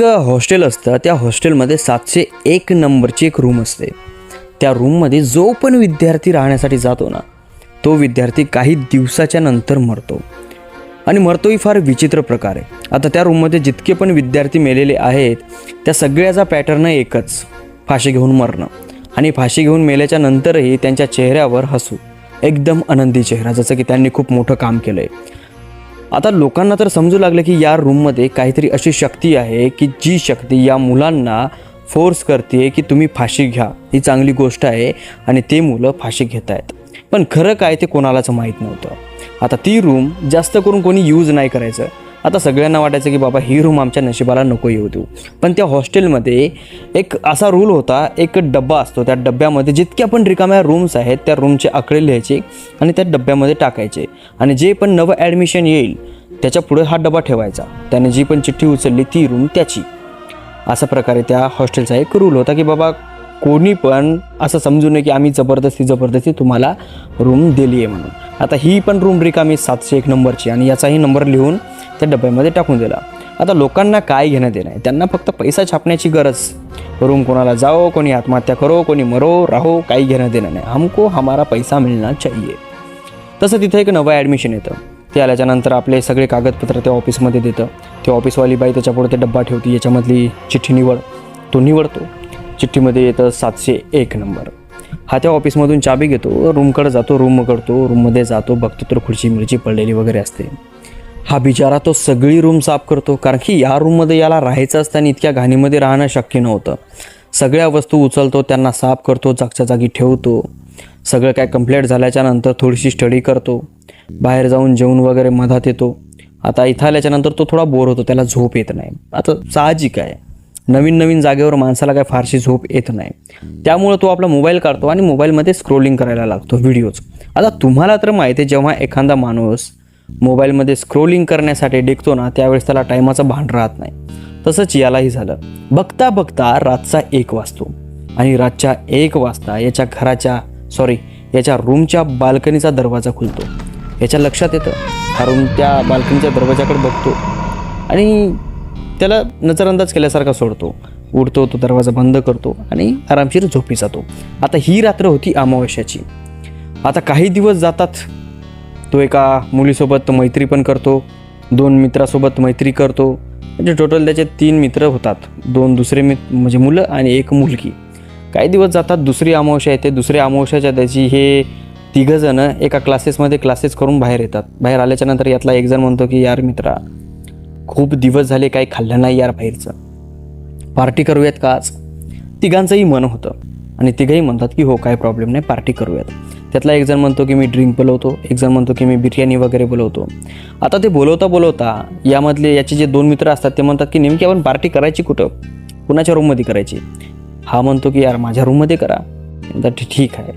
एक हॉस्टेल असतं. त्या हॉस्टेलमध्ये सातशे एक नंबरची एक रूम असते. त्या रूममध्ये जो पण विद्यार्थी राहण्यासाठी जातो ना तो विद्यार्थी काही दिवसाच्या नंतर मरतो. आणि मरतोही फार विचित्र प्रकारे. आता त्या रूममध्ये जितके पण विद्यार्थी मेलेले आहेत त्या सगळ्याचा पॅटर्न एकच फाशी घेऊन मरणं. आणि फाशी घेऊन मेल्याच्या नंतरही त्यांच्या चेहऱ्यावर हसू. एकदम आनंदी चेहरा जसं की त्यांनी खूप मोठं काम केलं आहे आता लोकांना तर समजू लागलं की या रूममध्ये काहीतरी अशी शक्ती आहे की जी शक्ती या मुलांना फोर्स करते की तुम्ही फाशी घ्या. ही चांगली गोष्ट आहे आणि ते मुलं फाशी घेत आहेत पण खरं काय ते कोणालाच माहीत नव्हतं. आता ती रूम जास्त करून कोणी यूज नाही करायचं. आता सगळ्यांना वाटायचं की बाबा ही रूम आमच्या नशिबाला नको येऊ देऊ. पण त्या हॉस्टेलमध्ये एक असा रूल होता एक डब्बा असतो त्या डब्यामध्ये जितक्या पण रिकाम्या रूम्स आहेत त्या रूमचे आकडे लिहायचे आणि त्या डब्यामध्ये टाकायचे. आणि जे पण नवं ॲडमिशन येईल त्याच्या पुढे हा डबा ठेवायचा. त्याने जी पण चिठ्ठी उचलली ती रूम त्याची. अशा प्रकारे त्या हॉस्टेलचा एक रूल होता की बाबा कोणी पण असं समजू नये की आम्ही जबरदस्ती जबरदस्ती तुम्हाला रूम दिली आहे म्हणून. आता ही पण रूम रिकामी सातशे एक नंबरची आणि याचाही नंबर लिहून त्या डब्यामध्ये टाकून दिला. आता लोकांना काय घेणं देणं आहे? त्यांना फक्त पैसा छापण्याची गरज. रूम कोणाला जाओ कोणी आत्महत्या करो कोणी मरो राहो काही घेणं देणं नाही. हमको हमारा पैसा मिळणार चाहिए. तसं तिथं एक नवं ॲडमिशन येतं. ते आल्याच्यानंतर आपले सगळे कागदपत्र त्या ऑफिसमध्ये देतं. ते ऑफिसवाली बाई त्याच्यापुढे ते डब्बा ठेवते याच्यामधली चिठ्ठी निवड. तो निवडतो. चिठ्ठीमध्ये येतं सातशे एक नंबर. हा त्या ऑफिसमधून चाबी घेतो रूमकडे जातो रूम करतो रूममध्ये जातो बघतो तर खुर्ची मिरची पडलेली वगैरे असते. हा बिचारा तो सगळी रूम साफ करतो कारण की या रूममध्ये याला राहायचं असतं आणि इतक्या घाणीमध्ये राहणं शक्य नव्हतं. सगळ्या वस्तू उचलतो त्यांना साफ करतो जागच्या जागी ठेवतो. सगळं काय कंप्लीट झाल्याच्यानंतर थोडीशी स्टडी करतो. बाहेर जाऊन जेवण वगैरे मधात येतो. आता इथं आल्याच्यानंतर तो थोडा बोर होतो त्याला झोप येत नाही. आता साहजिक आहे. नवीन नवीन जागेवर माणसाला काय फारशी झोप येत नाही. त्यामुळं तो आपला मोबाईल काढतो आणि मोबाईलमध्ये स्क्रोलिंग करायला लागतो व्हिडिओज. आता तुम्हाला तर माहिती आहे जेव्हा एखादा माणूस मोबाईलमध्ये स्क्रोलिंग करण्यासाठी डिकतो ना त्यावेळेस त्याला टायमाचं भान राहत नाही. तसंच यालाही झालं. बघता बघता रातचा एक वाजतो. आणि रातच्या एक वाजता याच्या घराच्या सॉरी याच्या रूमच्या बाल्कनीचा दरवाजा खुलतो. याच्या लक्षात येतं. हा रूम त्या बाल्कनीच्या दरवाजाकडे बघतो. आणि त्याला नजरअंदाज केल्यासारखा सोडतो. उडतो तो दरवाजा बंद करतो आणि आरामशीर झोपी जातो. आता ही रात्र होती अमावस्याची. आता काही दिवस जातात. तो एका मुलीसोबत मैत्री पण करतो. दोन मित्रासोबत मैत्री करतो. म्हणजे टोटल त्याचे तीन मित्र होतात. दोन दुसरे मित्र म्हणजे मुलं आणि एक मुलगी. काही दिवस जातात दुसरी अमावस्या येते. दुसऱ्या अमावस्याच्या त्याची हे तिघंजणं एका क्लासेसमध्ये क्लासेस करून बाहेर येतात. बाहेर आल्याच्यानंतर यातला एक जण म्हणतो की यार मित्रा खूप दिवस झाले काही खाल्लं नाही यार बाहेरचं. पार्टी करूयात का आज? तिघांचंही मन होतं. आणि तिघंही म्हणतात की हो काय प्रॉब्लेम नाही पार्टी करूयात. त्यातला एक जण म्हणतो की मी ड्रिंक बोलवतो. एक जण म्हणतो की मी बिर्याणी वगैरे बोलवतो. आता ते बोलवता बोलवता यामधले याचे जे दोन मित्र असतात ते म्हणतात की नेमकी आपण पार्टी करायची कुठं? कुणाच्या रूममध्ये करायची? हा म्हणतो की यार माझ्या रूममध्ये करा. तर ठीक आहे.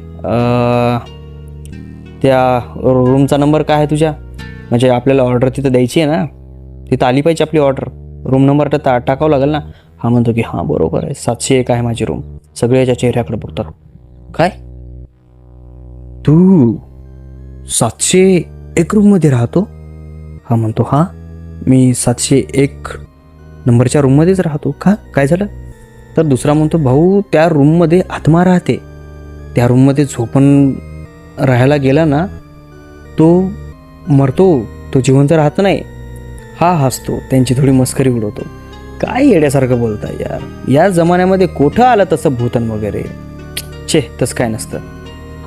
त्या रूमचा नंबर काय आहे तुझ्या? म्हणजे आपल्याला ऑर्डर तिथं द्यायची आहे ना? तिथं आली पाहिजे आपली ऑर्डर रूम नंबर तर टा टाकावं लागेल ना? हा म्हणतो की हां बरोबर आहे. सातशे एक आहे माझी रूम सगळे याच्या चेहऱ्याकडे बघतात. काय? तू सातशे एक रूममध्ये राहतो? हा म्हणतो हां मी सातशे एक नंबरच्या रूममध्येच राहतो. का? काय झालं? तर दुसरा म्हणतो भाऊ त्या रूममध्ये आत्मा राहते. त्या रूममध्ये झोपून राहायला गेला ना तो मरतो. तो जिवंत राहत नाही. हा हसतो त्यांची थोडी मस्करी उडवतो. काय येड्यासारखं बोलताय यार? या जमान्यामध्ये कुठं आलं तसं भूतन वगैरे? छे तसं काय नसतं.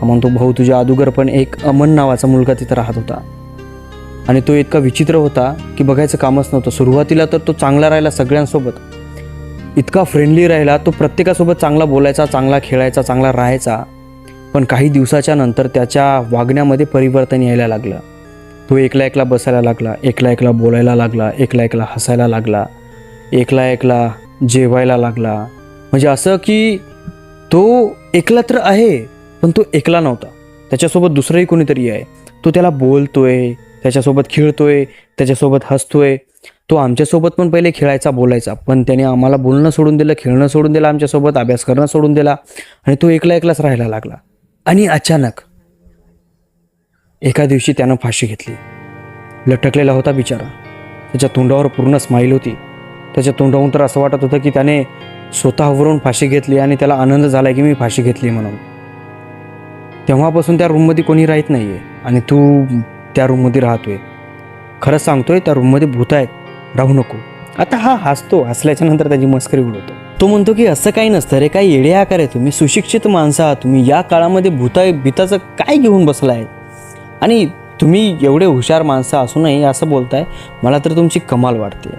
हा म्हणतो भाऊ तुझ्या अदुगर पण एक अमन नावाचा मुलगा तिथं राहत होता. आणि तो इतका विचित्र होता की बघायचं कामच नव्हतं. सुरुवातीला तर तो चांगला राहिला सगळ्यांसोबत. इतका फ्रेंडली राहिला तो प्रत्येकासोबत चांगला बोलायचा चांगला खेळायचा चांगला राहायचा. पण काही दिवसाच्या नंतर त्याच्या वागण्यामध्ये परिवर्तन यायला लागलं. तो एकला एकला बसायला लागला एकला एकला बोलायला लागला एकला एकला हसायला लागला एकला एकला जेवायला लागला. म्हणजे असं की तो एकला तर आहे पण तो एकला नव्हता. त्याच्यासोबत दुसरंही कोणीतरी आहे. तो त्याला बोलतोय त्याच्यासोबत खेळतोय त्याच्यासोबत हसतोय. तो आमच्यासोबत पण पहिले खेळायचा बोलायचा. पण त्याने आम्हाला बोलणं सोडून दिलं खेळणं सोडून दिलं आमच्यासोबत अभ्यास करणं सोडून दिला आणि तो एकला एकलाच राहायला लागला. आणि अचानक एका दिवशी त्यानं फाशी घेतली. लटकलेला होता बिचारा. त्याच्या तोंडावर पूर्ण स्माईल होती. त्याच्या तोंडाहून तर असं वाटत होतं की त्याने स्वतःवरून फाशी घेतली आणि त्याला आनंद झाला की मी फाशी घेतली म्हणून. तेव्हापासून त्या रूममध्ये कोणी राहत नाही आहे आणि तू त्या रूममध्ये राहतोय. खरंच सांगतोय त्या रूममध्ये भूत आहेत. राहू नको. आता हा हसतो हसल्याच्या नंतर त्याची मस्करी उडवतो. तो म्हणतो की असं काही नसतं रे काय येडे आकार आहे तुम्ही सुशिक्षित माणसं आहात तुम्ही. या काळामध्ये भूता भीताचं काय घेऊन बसला आहे आणि तुम्ही एवढे हुशार माणसं असूनही असं बोलताय मला तर तुमची कमाल वाटते.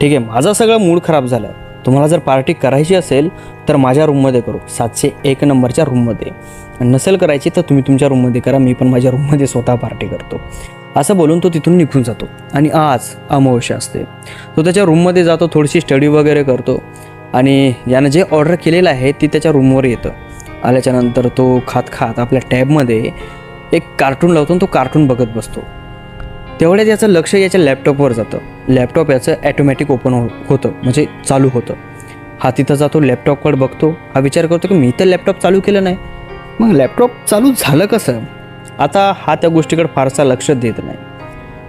ठीक आहे माझा सगळं मूड खराब झाला. तुम्हाला जर पार्टी करायची असेल तर माझ्या रूममध्ये करू. सातशे एक नंबरच्या रूममध्ये. नसेल करायची तर तुम्ही तुमच्या रूममध्ये करा. मी पण माझ्या रूममध्ये स्वतः पार्टी करतो. असं बोलून तो तिथून निघून जातो. आणि आज अमावस्या असते. तो त्याच्या रूममध्ये जातो थोडीशी स्टडी वगैरे करतो. आणि यानं जे ऑर्डर केलेलं आहे ते त्याच्या रूमवर येतं. आल्याच्यानंतर तो खात खात आपल्या टॅबमध्ये एक कार्टून लावतो आणि तो कार्टून बघत बसतो. तेवढ्यात याचं लक्ष याच्या लॅपटॉपवर जातं. लॅपटॉप याचं ॲटोमॅटिक ओपन हो होतं. म्हणजे चालू होतं. हा तिथं जातो लॅपटॉपकडे बघतो. हा विचार करतो की मी तर लॅपटॉप चालू केलं नाही. मग लॅपटॉप चालू झालं कसं? आता हा त्या गोष्टीकडे फारसा लक्ष देत नाही.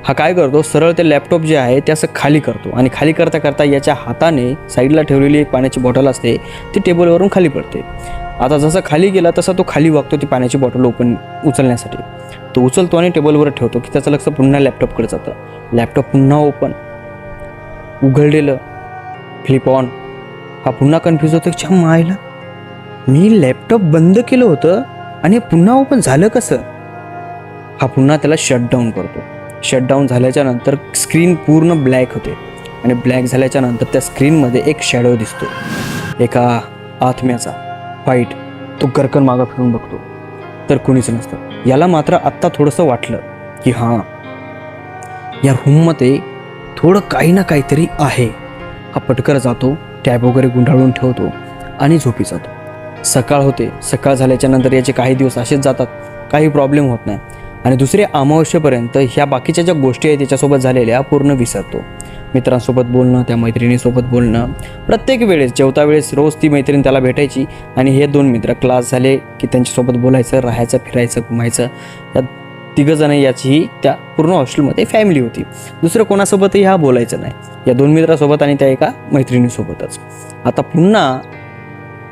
हा काय करतो? सरळ ते लॅपटॉप जे आहे ते असं खाली करतो. आणि खाली करता करता याच्या हाताने साईडला ठेवलेली एक पाण्याची बॉटल असते ती टेबलवरून खाली पडते. आता जसा खाली गेला तसा तो खाली वागतो ती पाण्याची बॉटल ओपन उचलण्यासाठी. तो उचलतो आणि टेबलवर ठेवतो की त्याचं लक्ष पुन्हा लॅपटॉपकडे जातं. लॅपटॉप पुन्हा ओपन उघडलेलं. फ्लिप ऑन हा पुन्हा कन्फ्यूज होतो छान मायला मी लॅपटॉप बंद केलं होतं आणि पुन्हा ओपन झालं कसं? हा पुन्हा त्याला शटडाऊन करतो. शटडाऊन झाल्याच्यानंतर स्क्रीन पूर्ण ब्लॅक होते. आणि ब्लॅक झाल्याच्यानंतर त्या स्क्रीनमध्ये एक शॅडो दिसतो. एका आत्म्याचा. व्हाईट तो गरकन मागं फिरून बघतो. तर कुणीच नसतं. याला मात्र आत्ता थोडंसं वाटलं की हां या रूममध्ये थोडं काही ना काहीतरी आहे. हा पटकर जातो टॅब वगैरे गुंडाळून ठेवतो आणि झोपी जातो. सकाळ होते सकाळ झाल्याच्यानंतर याचे काही दिवस असेच जातात. काही प्रॉब्लेम होत नाही. आणि दुसऱ्या अमावस्येपर्यंत ह्या बाकीच्या ज्या गोष्टी आहेत त्याच्यासोबत झालेल्या पूर्ण विसरतो. मित्रांसोबत बोलणं त्या मैत्रिणीसोबत बोलणं. प्रत्येक वेळेस जेवता वेळेस रोज ती मैत्रीण त्याला भेटायची आणि हे दोन मित्र क्लास झाले की त्यांच्यासोबत बोलायचं राहायचं फिरायचं घुमायचं. या तिघंजण याचीही त्या पूर्ण हॉस्टेलमध्ये फॅमिली होती. दुसरं कोणासोबतही हा बोलायचं नाही. या दोन मित्रासोबत आणि त्या एका मैत्रिणीसोबतच. आता पुन्हा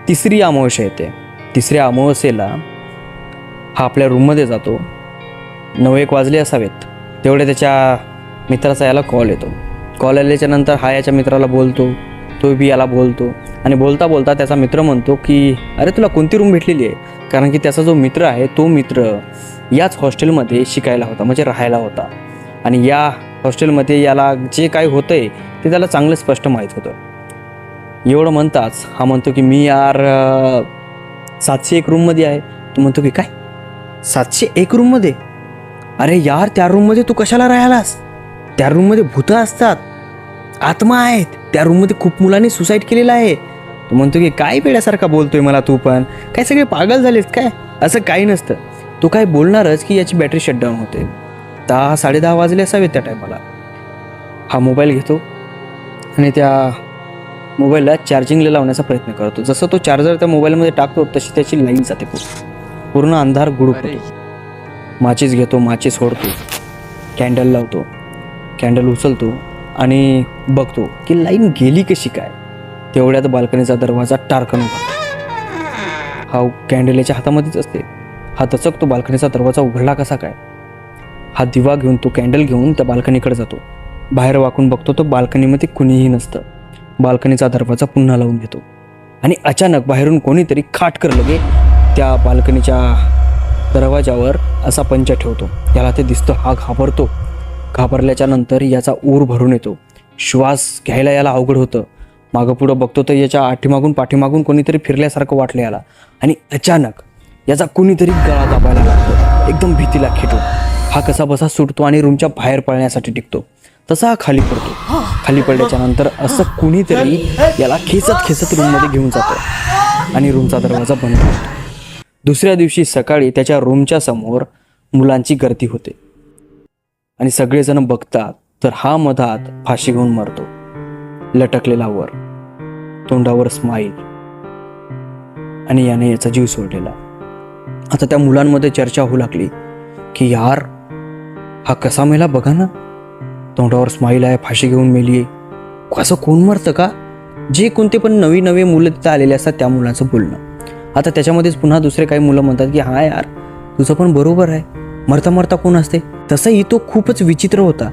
तिसरी अमावस्या येते. तिसऱ्या अमावस्येला हा आपल्या रूममध्ये जातो. नऊ एक वाजले असावेत. तेवढे त्याच्या मित्राचा याला कॉल येतो. कॉल आल्याच्यानंतर हा याच्या मित्राला बोलतो तो बी याला बोलतो. आणि बोलता बोलता त्याचा मित्र म्हणतो की अरे तुला कोणती रूम भेटलेली आहे? कारण की त्याचा जो मित्र आहे तो मित्र याच हॉस्टेलमध्ये शिकायला होता म्हणजे राहायला होता. आणि या हॉस्टेलमध्ये याला जे काय होतं आहे ते त्याला चांगलं स्पष्ट माहीत होतं. एवढं म्हणताच हा म्हणतो की मी यार सातशे एक रूममध्ये आहे. तो म्हणतो की काय? सातशे एक रूममध्ये अरे यार त्या रूममध्ये तू कशाला राहायलास? त्या रूममध्ये भूतं असतात. आत्मा आहेत. त्या रूममध्ये खूप मुलांनी सुसाईड केलेलं आहे. तो म्हणतो की काय पेड्यासारखा बोलतोय मला तू पण? काय सगळे पागल झालेत काय? असं काही नसतं. तो काय बोलणारच की याची बॅटरी शटडाऊन होते. दहा साडेदहा वाजले असावेत त्या टायमाला हा मोबाईल घेतो आणि त्या मोबाईलला चार्जिंगला लावण्याचा प्रयत्न करतो. जसं तो चार्जर त्या मोबाईलमध्ये टाकतो तशी त्याची लाईन जाते पूर्ण. पूर्ण अंधार गुडूप माचीस घेतो माचीस सोडतो कॅन्डल लावतो. कॅन्डल उचलतो. आणि बघतो की लाईन गेली कशी काय? तेवढ्यात बाल्कनीचा दरवाजा टारकन उघडतो हा कॅन्डलेच्या हातामध्येच असते. हा दचकतो बाल्कनीचा दरवाजा उघडला कसा काय? हा दिवा घेऊन तो कॅन्डल घेऊन त्या बाल्कनीकडे जातो. बाहेर वाकून बघतो तो बाल्कनीमध्ये कुणीही नसतं. बाल्कनीचा दरवाजा पुन्हा लावून घेतो. आणि अचानक बाहेरून कोणीतरी खाटकर लगे त्या बाल्कनीच्या दरवाजावर असा पंचा ठेवतो. याला ते दिसतं हा घाबरतो. घाबरल्याच्या नंतर याचा ऊर भरून येतो. श्वास घ्यायला याला अवघड होतं. मागं पुढं बघतो तर याच्या आठीमागून पाठीमागून कोणीतरी फिरल्यासारखं वाटलं याला. आणि अचानक याचा कुणीतरी गळा दाबायला लागतो. एकदम भीतीला खेटून. हा कसा बसा सुटतो आणि रूमच्या बाहेर पळण्यासाठी टिकतो तसा हा खाली पडतो. खाली पडल्याच्या नंतर असं कुणीतरी याला खेचत खेचत रूममध्ये घेऊन जातो. आणि रूमचा दरवाजा बंद होतो. दुसऱ्या दिवशी सकाळी त्याच्या रूमच्या समोर मुलांची गर्दी होते. आणि सगळेजण बघतात तर हा मधात फाशी घेऊन मरतो. लटकलेला वर तोंडावर स्माईल आणि याने याचा जीव सोडलेला. आता त्या मुलांमध्ये चर्चा होऊ लागली की यार हा कसा मेला बघा ना. तोंडावर स्माईल आहे फाशी घेऊन मेली असं कोण मरतं का? जे कोणते पण नवी नवे मुलं तिथं आलेले असतात त्या मुलाचं बोलणं. आता त्याच्यामध्येच पुन्हा दुसरे काही मुलं म्हणतात की हा यार तुझं पण बरोबर आहे. मरता मरता कोण असते? तसंही तो खूपच विचित्र होता.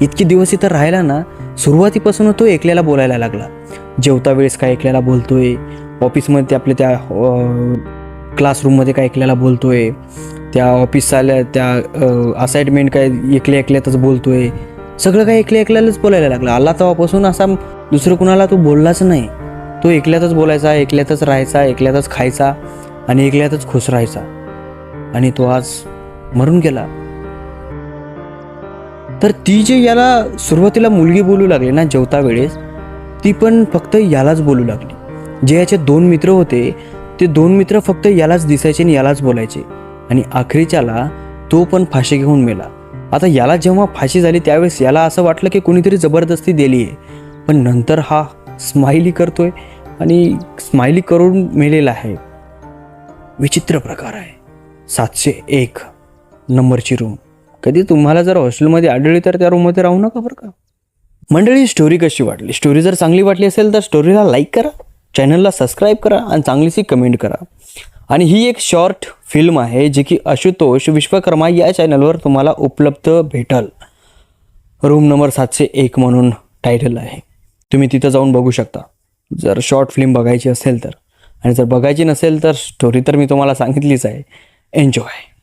इतके दिवस इथं राहिला ना सुरुवातीपासून तो एकल्याला बोलायला लागला. जेवता वेळेस काय एकल्याला बोलतोय? ऑफिसमध्ये आपल्या त्या क्लासरूममध्ये काय एकल्याला बोलतोय? त्या ऑफिसच्या त्या असाइनमेंट काय एकल्या एकल्यातच बोलतोय? सगळं काय एकल्या एकल्यालाच बोलायला लागला. आला तेव्हापासून असा दुसरं कुणाला तो बोललाच नाही. तो एकल्यातच बोलायचा एकल्यातच राहायचा एकल्यातच खायचा आणि एकल्यातच खुश राहायचा. आणि तो आज मरून गेला. तर ती जे याला सुरुवातीला मुलगी बोलू लागली ना जेवता वेळेस ती पण फक्त यालाच बोलू लागली. जे याचे दोन मित्र होते ते दोन मित्र फक्त यालाच दिसायचे आणि यालाच बोलायचे. आणि अखेरीच्याला तो पण फाशी घेऊन मेला. आता याला जेव्हा फाशी झाली त्यावेळेस याला असं वाटलं की कोणीतरी जबरदस्ती दिली आहे पण नंतर हा स्माइली करतोय आणि स्माइली करून मेलेला आहे. विचित्र प्रकार आहे. सातशे एक नंबरची रूम कधी तुम्हाला जर हॉस्टेलमध्ये आढळली तर त्या रूममध्ये राहू नका बरं का. मंडळी स्टोरी कशी वाटली? स्टोरी जर चांगली वाटली असेल तर स्टोरीला लाईक करा चॅनलला सबस्क्राईब करा आणि चांगलीशी कमेंट करा. आणि ही एक शॉर्ट फिल्म आहे जी की आशुतोष विश्वकर्मा या चॅनलवर तुम्हाला उपलब्ध भेटल. रूम नंबर सातशे एक म्हणून टायटल आहे. तुम्ही तिथं जाऊन बघू शकता. जर शॉर्ट फिल्म बघायची असेल तर. आणि जर बघायची नसेल तर स्टोरी तर मी तुम्हाला सांगितलीच आहे. एन्जॉय